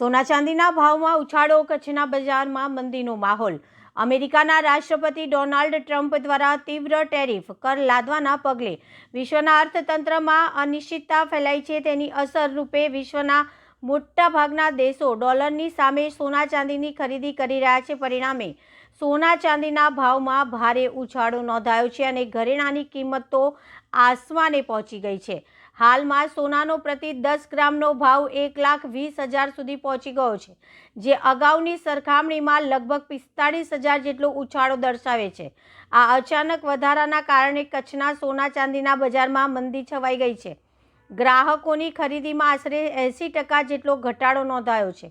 સોના ચાંદીના ભાવમાં ઉછાળો કચ્છના બજારમાં મંદીનો માહોલ. અમેરિકાના રાષ્ટ્રપતિ ડોનાલ્ડ ટ્રમ્પ દ્વારા તીવ્ર ટેરિફ કર લાદવાના પગલે વિશ્વના અર્થતંત્રમાં અનિશ્ચિતતા ફેલાઈ છે. તેની અસર રૂપે વિશ્વના મોટાભાગના દેશો ડોલરની સામે સોના ચાંદીની ખરીદી કરી રહ્યા છે. પરિણામે સોના ચાંદીના ભાવમાં ભારે ઉછાળો નોંધાયો છે અને ઘરેણાંની કિંમત તો આસમાને પહોંચી ગઈ છે. હાલમાં સોનાનો પ્રતિ દસ ગ્રામનો ભાવ એક લાખ વીસ હજાર સુધી પહોંચી ગયો છે, જે અગાઉની સરખામણીમાં લગભગ પિસ્તાળીસ હજાર જેટલો ઉછાળો દર્શાવે છે. આ અચાનક વધારાના કારણે કચ્છના સોના ચાંદીના બજારમાં મંદી છવાઈ ગઈ છે. ગ્રાહકોની ખરીદીમાં આશરે એંસી ટકા જેટલો ઘટાડો નોંધાયો છે.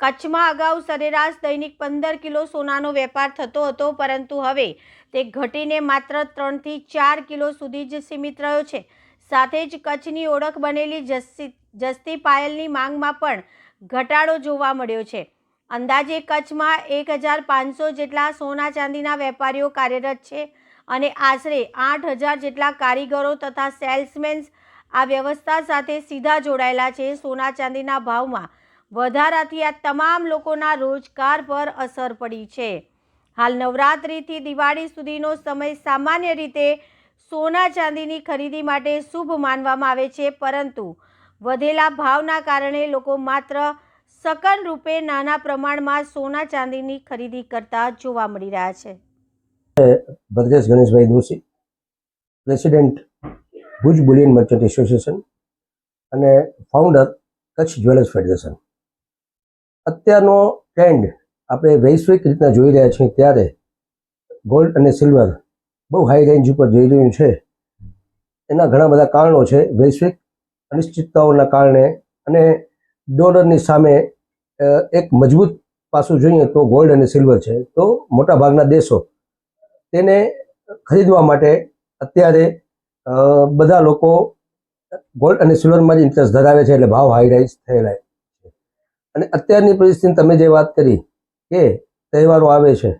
કચ્છમાં અગાઉ સરેરાશ દૈનિક પંદર કિલો સોનાનો વેપાર થતો હતો, પરંતુ હવે તે ઘટીને માત્ર ત્રણથી ચાર કિલો સુધી જ સીમિત રહ્યો છે. સાથે જ કચ્છની ઓળખ બનેલી જસ્તી જસ્તી પાયલની માંગમાં પણ ઘટાડો જોવા મળ્યો છે. અંદાજે કચ્છમાં એક હજાર પાંચસો જેટલા સોના ચાંદીના વેપારીઓ કાર્યરત છે અને આશરે આઠ હજાર જેટલા કારીગરો તથા સેલ્સમેન્સ આ વ્યવસ્થા સાથે સીધા જોડાયેલા છે. સોના ચાંદીના ભાવમાં વધારાથી આ તમામ લોકોના રોજગાર પર અસર પડી છે. હાલ નવરાત્રિથી દિવાળી સુધીનો સમય સામાન્ય રીતે સોના ચાંદીની ખરીદી માટે શુભ માનવામાં આવે છે, પરંતુ વધેલા ભાવના કારણે લોકો માત્ર સકન રૂપે નાના પ્રમાણમાં સોના ચાંદીની ખરીદી કરતા જોવા મળી રહ્યા છે. Bhadresh Ganeshbhai Doshi, president Bhuj bullion merchant association અને ફાઉન્ડર કચ્છ જ્વેલર્સ ફેડરેશન. અત્યારનો ટ્રેન્ડ આપણે વૈશ્વિક રીતના જોઈ રહ્યા છીએ ત્યારે ગોલ્ડ અને સિલ્વર બહુ હાઈ રેન્જ ઉપર જઈ રહ્યું છે. એના ઘણા બધા કારણો છે, વૈશ્વિક અનિશ્ચિતતાઓના કારણે અને ડોલરની સામે એક મજબૂત પાસું જોઈએ તો ગોલ્ડ અને સિલ્વર છે. તો મોટાભાગના દેશો તેને ખરીદવા માટે અત્યારે બધા લોકો ગોલ્ડ અને સિલ્વરમાં જ ઇન્ટરેસ્ટ ધરાવે છે એટલે ભાવ હાઈ રાઇઝ થયેલા છે. અને અત્યારની પરિસ્થિતિ તમે જે વાત કરી કે તહેવારો આવે છે,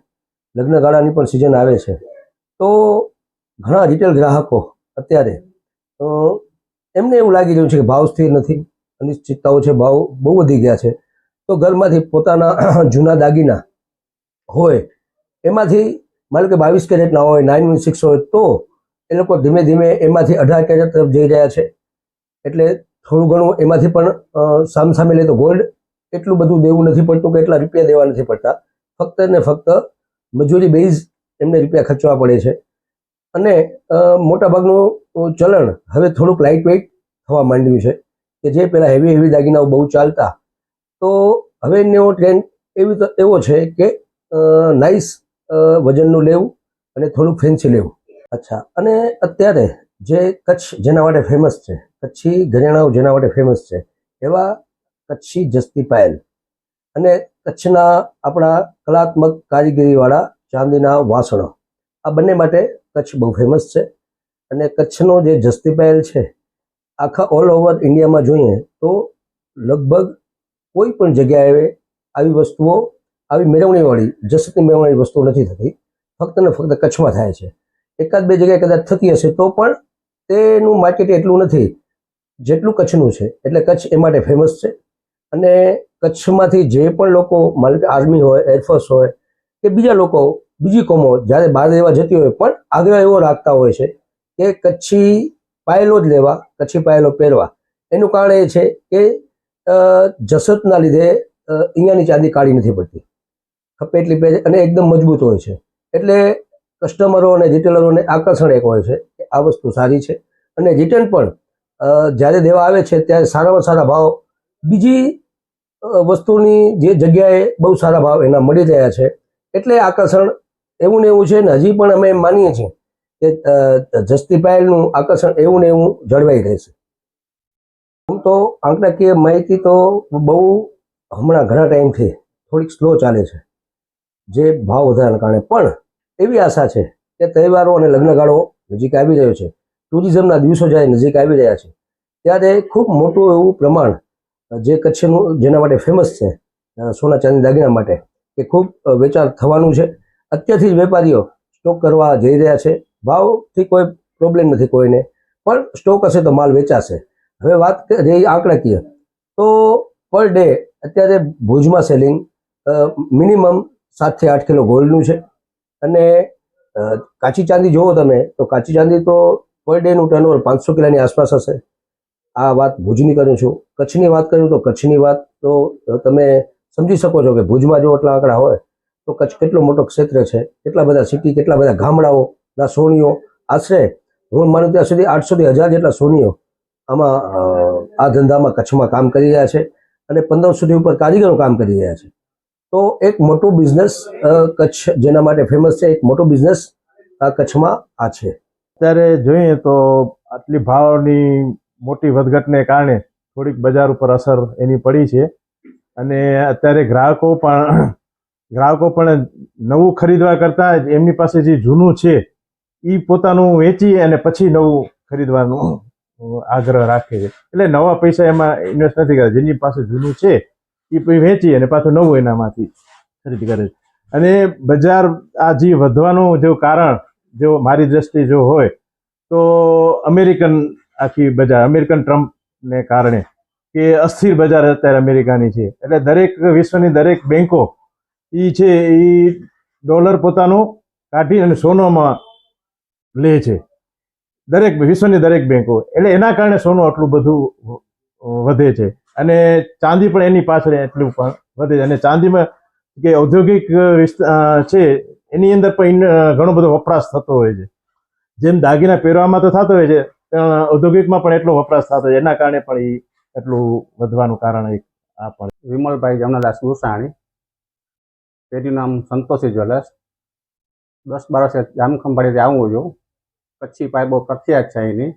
લગ્નગાળાની પણ સિઝન આવે છે. તો ઘણા રિટેલ ગ્રાહકો અત્યારે એમને એવું લાગી રહ્યું છે કે ભાવ સ્થિર નથી, અનિશ્ચિતતાઓ છે, ભાવ બહુ વધી ગયા છે. તો ઘરમાંથી પોતાના જૂના દાગીના હોય, એમાંથી માનો કે બાવીસ કેરેટના હોય નાઇન વન સિક્સ હોય, તો એ લોકો ધીમે ધીમે એમાંથી અઢાર કેરેટ તરફ જઈ રહ્યા છે. એટલે થોડું ઘણું એમાંથી પણ સામસામે લે તો ગોલ્ડ એટલું બધું દેવું નથી પડતું કે એટલા રૂપિયા દેવા નથી પડતા. ફક્ત ને ફક્ત મજૂરી બેઝ એમને રૂપિયા ખર્ચવા પડે છે. અને મોટાભાગનું ચલણ હવે થોડુંક લાઇટ વેઇટ થવા માંડ્યું છે કે જે પહેલાં હેવી હેવી દાગીનાઓ બહુ ચાલતા. તો હવે એનો ટ્રેન્ડ એવી તો એવો છે કે નાઇસ વજનનું લેવું અને થોડુંક ફેન્સી લેવું. અચ્છા, અને અત્યારે જે કચ્છ જેના માટે ફેમસ છે, કચ્છી ઘરેણાઓ જેના માટે ફેમસ છે, એવા કચ્છી જસ્તી પાયલ. અને કચ્છના આપણા કલાત્મક કારીગરીવાળા ચાંદીના વાસણો. આ બંને માટે કચ્છ બહુ ફેમસ છે. અને કચ્છનો જે જસ્તી પહેલ છે, આખા ઓલ ઓવર ઇન્ડિયામાં જોઈએ તો લગભગ કોઈ પણ જગ્યાએ આવી વસ્તુઓ, આવી મેળવણીવાળી, જસ્તી મેળવણી વસ્તુઓ નથી થતી. ફક્ત ને ફક્ત કચ્છમાં થાય છે. એકાદ બે જગ્યાએ કદાચ થતી હશે તો પણ તેનું માર્કેટ એટલું નથી જેટલું કચ્છનું છે. એટલે કચ્છ એ માટે ફેમસ છે. અને કચ્છમાંથી જે પણ લોકો માલિક આર્મી હોય એરફોર્સ હોય કે બીજા લોકો બીજી કોમો જ્યારે બહાર રહેવા જતી હોય પણ આગ્રહ એવો રાખતા હોય છે કે કચ્છી પાયલો જ લેવા, કચ્છી પાયલો પહેરવા. એનું કારણ એ છે કે જસતના લીધે અહીંયાની ચાંદી કાળી નથી પડતી. ખપે એટલી પહેરે અને એકદમ મજબૂત હોય છે. એટલે કસ્ટમરો અને રિટેલરોને આકર્ષણ એક હોય છે કે આ વસ્તુ સારી છે. અને રિટર્ન પણ જ્યારે દેવા આવે છે ત્યારે સારામાં સારા ભાવ, બીજી વસ્તુની જે જગ્યાએ બહુ સારા ભાવ એના મળી રહ્યા છે. એટલે આકર્ષણ એવું ને એવું છે ને હજી પણ અમે માનીએ છીએ કે જસ્તી આકર્ષણ એવું ને એવું જળવાઈ રહેશે. આમ તો આંકડાકીય માહિતી તો બહુ હમણાં ઘણા ટાઈમથી થોડીક સ્લો ચાલે છે. જે ભાવ વધારાના કારણે. પણ એવી આશા છે કે તહેવારો અને લગ્નગાળો નજીક આવી રહ્યો છે. ટુરિઝમના દિવસો જ્યારે નજીક આવી રહ્યા છે, ત્યારે ખૂબ મોટું એવું પ્રમાણ જે કચ્છનું, જેના માટે ફેમસ છે સોના ચાંદી દાગીના માટે, એ ખૂબ વેચાણ થવાનું છે. અત્યારથી જ વેપારીઓ સ્ટોક કરવા જઈ રહ્યા છે. ભાવથી કોઈ પ્રોબ્લેમ નથી કોઈને. પણ સ્ટોક હશે તો માલ વેચાશે. હવે વાત રહી આંકડાકીય તો પર ડે અત્યારે ભુજમાં સેલિંગ મિનિમમ સાતથી આઠ કિલો ગોલ્ડનું છે. અને કાચી ચાંદી જુઓ તમે, તો કાચી ચાંદી તો પર ડેનું ટર્નઓવર પાંચસો કિલોની આસપાસ હશે. આ વાત ભુજની કરું છું. કચ્છની વાત કરું તો કચ્છની વાત તો તમે સમજી શકો છો કે ભુજમાં જો આટલા આંકડા હોય તો કચ્છ કેટલો મોટો ક્ષેત્ર છે, કેટલા બધા સિટી કેટલા બધા ગામડાઓના સોનીઓ. આશરે હું માનું ત્યાં સુધી આઠસોથી હજાર જેટલા સોનીઓ આમાં આ ધંધામાં કચ્છમાં કામ કરી રહ્યા છે અને પંદરસોથી ઉપર કારીગરો કામ કરી રહ્યા છે. તો એક મોટો બિઝનેસ કચ્છ જેના માટે ફેમસ છે, એક મોટો બિઝનેસ આ કચ્છમાં આ છે. અત્યારે જોઈએ તો આટલી ભાવની મોટી વધઘટને કારણે થોડીક બજાર ઉપર અસર એની પડી છે. અને અત્યારે ગ્રાહકો પણ ગ્રાહકો પણ નવું ખરીદવા કરતા એમની પાસે જે જૂનું છે એ પોતાનું વેચી અને પછી નવું ખરીદવાનું આગ્રહ રાખે છે. એટલે નવા પૈસા એમાં ઇન્વેસ્ટ નથી કરતા. જેની પાસે જૂનું છે એ વેચી અને પાછું નવું એનામાંથી ખરીદી કરે છે. અને બજાર આ જે વધવાનું જો કારણ, જો મારી દ્રષ્ટિ જો હોય, તો અમેરિકન આખી બજાર, અમેરિકન ટ્રમ્પને કારણે કે અસ્થિર બજાર અત્યારે અમેરિકાની છે. એટલે દરેક વિશ્વની દરેક બેન્કો એ છે એ ડોલર પોતાનું કાઢી અને સોનામાં લે છે. દરેક વિશ્વની દરેક બેંકો. એટલે એના કારણે સોનું આટલું બધું વધે છે. અને ચાંદી પણ એની પાછળ એટલું પણ વધે છે. અને ચાંદીમાં કે ઔદ્યોગિક છે, એની અંદર પણ ઘણો બધો વપરાશ થતો હોય છે. જેમ દાગીના પહેરવામાં તો થતો હોય છે, પણ ઔદ્યોગિકમાં પણ એટલો વપરાશ થતો હોય એના કારણે પણ એ એટલું વધવાનું કારણ એક આ પણ. વિમલભાઈ જમનાદાસ ગુસાણી પેઢીનું નામ સંતોષી જ્વેલર્સ. દસ બાર વર્ષે જામખંભાળીથી આવું છું. કચ્છી પાઇપ બહુ પ્રખ્યાત છે અહીંની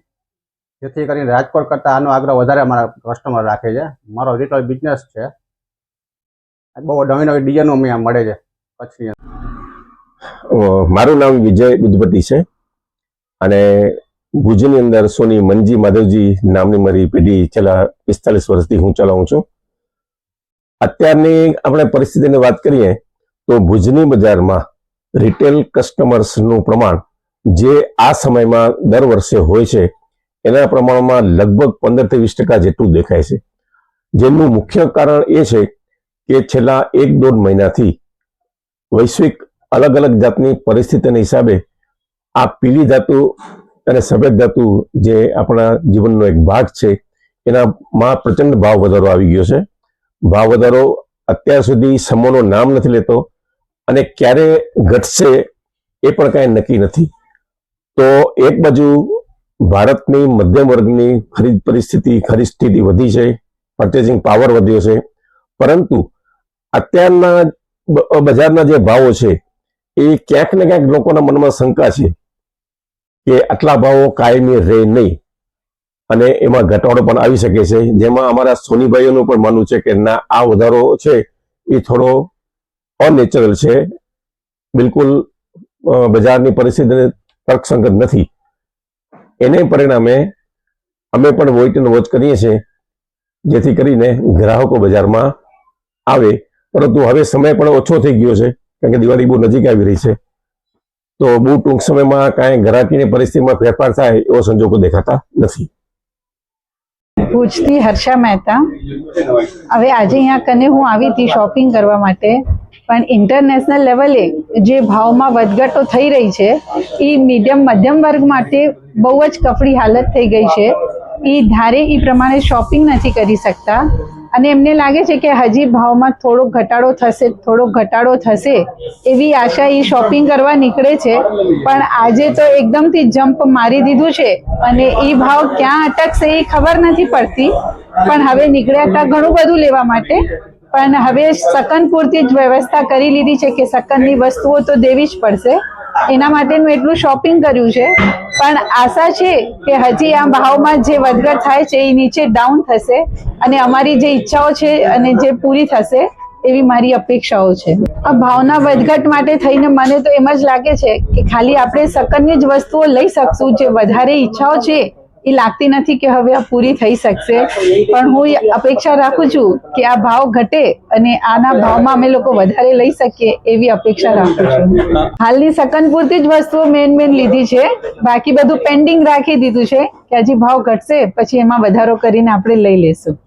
જેથી કરીને રાજકોટ કરતાં આનો આગ્રહ વધારે અમારા કસ્ટમર રાખે છે. મારો રિટેલ બિઝનેસ છે. બહુ નવી નવી ડિઝાઇનો અહીંયા મળે છે. કચ્છની મારું નામ વિજય બુદ્ધપતિ છે. અને ભુજની અંદર સોની મંજી માધવજી નામની મારી પેઢી છેલ્લા પિસ્તાલીસ વર્ષથી હું ચલાવું છું. અત્યારની આપણે પરિસ્થિતિની વાત કરીએ તો ભુજની બજારમાં રિટેલ કસ્ટમર્સનું પ્રમાણ જે આ સમયમાં દર વર્ષે હોય છે, એના પ્રમાણમાં લગભગ પંદરથી વીસ ટકા જેટલું દેખાય છે. જેનું મુખ્ય કારણ એ છે કે છેલ્લા એક દોઢ મહિનાથી વૈશ્વિક અલગ અલગ જાતની પરિસ્થિતિના હિસાબે આ પીળી ધાતુ અને સફેદ ધાતુ જે આપણા જીવનનો એક ભાગ છે, એનામાં પ્રચંડ ભાવ વધારો આવી ગયો છે. ભાવ વધારો અત્યાર સુધી સમોનો નામ નથી લેતો અને ક્યારે ઘટશે એ પણ કાંઈ નક્કી નથી. તો એક બાજુ ભારતની મધ્યમ વર્ગની ખરીદ પરિસ્થિતિ, ખરીદ સ્થિતિ વધી છે પર્ચેસિંગ પાવર વધ્યો છે. પરંતુ અત્યારના બજારના જે ભાવો છે, એ ક્યાંક ને ક્યાંક લોકોના મનમાં શંકા છે કે આટલા ભાવો કાયમી રહે નહીં. અને એમાં ઘટાડો પણ આવી શકે છે. જેમાં અમારા સોનીભાઈઓનું પણ માનવું છે કે ના, આ વધારો છે એ થોડો અનેચરલ છે. બિલકુલ બજારની પરિસ્થિતિને તર્કસંગત નથી. એને પરિણામે અમે પણ વોઇટ વોચ કરીએ છીએ, જેથી કરીને ગ્રાહકો બજારમાં આવે. પરંતુ હવે સમય પણ ઓછો થઈ ગયો છે, કારણ કે દિવાળી બહુ નજીક આવી રહી છે. તો બહુ ટૂંક સમયમાં કાંઈ ગ્રાહકીની પરિસ્થિતિમાં ફેરફાર થાય એવો સંજોગો દેખાતા નથી. ભુજથી હર્ષા મહેતા. હવે આજે અહીંયા કને હું આવી હતી શોપિંગ કરવા માટે. પણ ઇન્ટરનેશનલ લેવલે જે ભાવમાં વધઘટો થઈ રહી છે એ મીડિયમ મધ્યમ વર્ગ માટે બહુ જ કફડી હાલત થઈ ગઈ છે. એ ધારે એ પ્રમાણે શોપિંગ નથી કરી શકતા. અને એમને લાગે છે કે હજી ભાવમાં થોડો ઘટાડો થશે, થોડો ઘટાડો થશે એવી આશા એ શોપિંગ કરવા નીકળે છે. પણ આજે તો એકદમથી જમ્પ મારી દીધું છે અને એ ભાવ ક્યાં અટકશે એ ખબર નથી પડતી. પણ હવે નીકળ્યા હતા ઘણું બધું લેવા માટે. પણ હવે સકન પૂરતી જ વ્યવસ્થા કરી લીધી છે કે સકનની વસ્તુઓ તો દેવી જ પડશે. એના માટેનું એટલું શોપિંગ કર્યું છે. પણ આશા છે કે હજી આ ભાવમાં જે વધઘટ થાય છે એ નીચે ડાઉન થશે અને અમારી જે ઈચ્છાઓ છે અને જે પૂરી થશે એવી મારી અપેક્ષાઓ છે. આ ભાવના વધઘટ માટે થઈને મને તો એમ જ લાગે છે કે ખાલી આપણે સકનની જ વસ્તુઓ લઈ શકશું જે વધારે ઈચ્છાઓ છે એ લાગતી નથી કે હવે આ પૂરી થઈ શકશે. પણ હું અપેક્ષા રાખું છું કે આ ભાવ ઘટે અને આના ભાવમાં અમે લોકો વધારે લઈ શકીએ એવી અપેક્ષા રાખું છું. હાલની સકન પૂરતી જ વસ્તુઓ મેન મેન લીધી છે. બાકી બધું પેન્ડિંગ રાખી દીધું છે કે હજી ભાવ ઘટશે, પછી એમાં વધારો કરીને આપણે લઈ લેશું